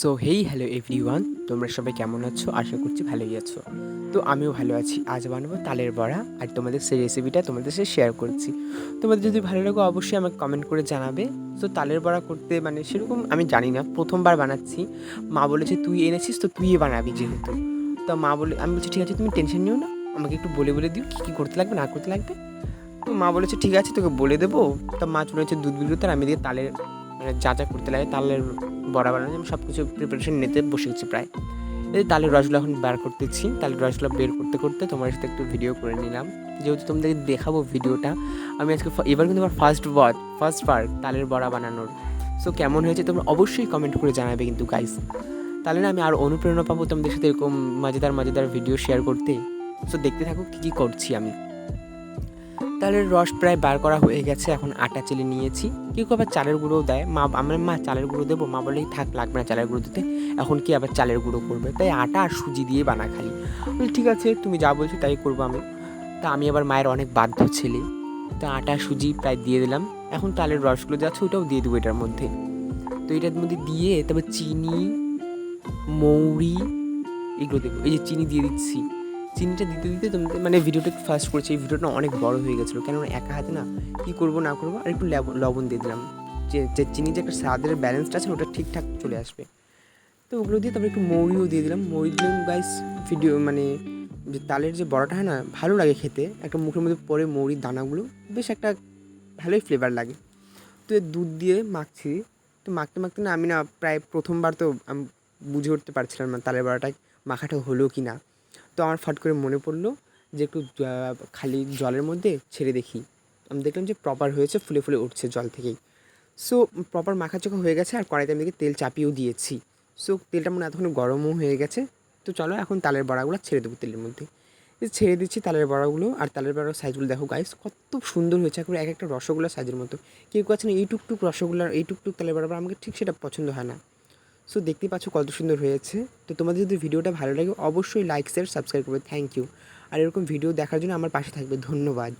So hey hello everyone তোমরা সবাই কেমন আছো? আশা করছি ভালোই আছো। তো আমিও ভালো আছি। আজ বানাবো তালের বড়া আর তোমাদের সেই রেসিপিটা তোমাদের সাথে শেয়ার করছি। তোমাদের যদি ভালো লাগে অবশ্যই আমাকে কমেন্ট করে জানাবে। তো তালের বড়া করতে মানে সেরকম আমি জানি না। প্রথমবার বানাচ্ছি। মা বলেছে, তুই এনেছিস তো তুই বানাবি যেহেতু। তো মা বলে, আমি বলছি, ঠিক আছে, তুমি টেনশন নিও না। আমাকে একটু বলে বলে দিও কী কী করতে লাগবে, না করতে লাগবে। তো মা বলেছে, ঠিক আছে, তোকে বলে দেবো। তা মা চলে হচ্ছে দুধ বিরুদ্ধে আর আমি দিয়ে তালের মানে যা যা করতে লাগে তালের বড়া বানানো আমি সব কিছু প্রিপারেশন নিতে বসে গেছি প্রায়। এই তালের রসগুলো এখন বার করতেছি। তালের রসগুলো বের করতে করতে তোমার সাথে একটু ভিডিও করে নিলাম। যেহেতু তোমাদেরকে দেখাবো ভিডিওটা আমি আজকে এবার কিন্তু আমার ফার্স্ট ওয়ার্ড ফার্স্ট পার্ট তালের বড়া বানানোর। সো কেমন হয়েছে তোমরা অবশ্যই কমেন্ট করে জানাবে কিন্তু গাইস তাহলে না, আমি আরও অনুপ্রেরণা পাবো তোমাদের সাথে এরকম মজাদার মজাদার ভিডিও শেয়ার করতে। সো দেখতে থাকো কী কী করছি আমি। তালের রস প্রায় বার করা হয়ে গেছে, এখন আটা চেলে নিয়েছি। কেউ কেউ আবার চালের গুঁড়োও দেয়। মা আমার মা, চালের গুঁড়ো দেবো? মা বলেই থাক, লাগবে না চালের গুঁড়ো দিতে। এখন কি আবার চালের গুঁড়ো করবে? তাই আটা আর সুজি দিয়ে বানা খালি। ঠিক আছে, তুমি যা বলছো তাই করব আমি। তা আমি আবার মায়ের অনেক বাধ্য ছেলে। তা আটা, সুজি প্রায় দিয়ে দিলাম। এখন তালের রসগুলো যাচ্ছে ওটাও দিয়ে দেবো এটার মধ্যে। তো এটার মধ্যে দিয়ে তারপর চিনি, মৌরি, এগুলো দেবো। এই যে চিনি দিয়ে দিচ্ছি। চিনিটা দিতে দিতে তোমাদের মানে ভিডিওটা ফাস্ট করছি, এই ভিডিওটা অনেক বড় হয়ে গেছিল। কেননা একা হাতে না কী করব, না করব, আর একটু লবণ দিয়ে দিলাম। যে যে চিনি যে একটা স্বাদের ব্যালেন্সটা আছে, ওটা ঠিকঠাক চলে আসবে। তো ওগুলো দিয়ে তারপরে একটু মৌরিও দিয়ে দিলাম। মৌরি দিলাম গাইস ভিডিও মানে যে তালের যে বড়াটা হয় না, ভালো লাগে খেতে। একটা মুখের মধ্যে পরে মৌরির দানাগুলো, বেশ একটা ভালোই ফ্লেভার লাগে। তো দুধ দিয়ে মাখছি। তো মাখতে মাখতে না আমি না প্রায় প্রথমবার তো আমি, বুঝে উঠতে পারছিলাম না তালের বড়াটা মাখাটা হলো কি না তো আমার ফট করে মনে পড়ল যে একটু খালি জলের মধ্যে ছেড়ে দেখি। আমি দেখলাম যে প্রপার হয়েছে, ফুলে ফুলে উঠছে জল থেকেই। সো প্রপার মাখা চোখা হয়ে গেছে আর কড়াইতে আমি দেখি তেল চাপিয়েও দিয়েছি। সো তেলটা মনে এতক্ষণ গরমও হয়ে গেছে। তো চলো এখন তালের বড়াগুলো ছেড়ে দেবো তেলের মধ্যে। ছেড়ে দিচ্ছি তালের বড়াগুলো আর তালের বড়ার সাইজগুলো দেখো গাইস কত সুন্দর হয়েছে। একবার এক একটা রসগোল্লা সাইজের মতো। কেউ আছে না, এই টুকটুক রসগোল্লার, এই টুকটুক তালের বড়া আমাকে ঠিক সেটা পছন্দ হয় না। সো দেখতে পাচ্ছ কত সুন্দর হয়েছে। তো তোমাদের যদি ভিডিওটা ভালো লাগে, অবশ্যই লাইক শেয়ার সাবস্ক্রাইব করবে। থ্যাংক ইউ আর এরকম ভিডিও দেখার জন্য আমার পাশে থাকবে। ধন্যবাদ।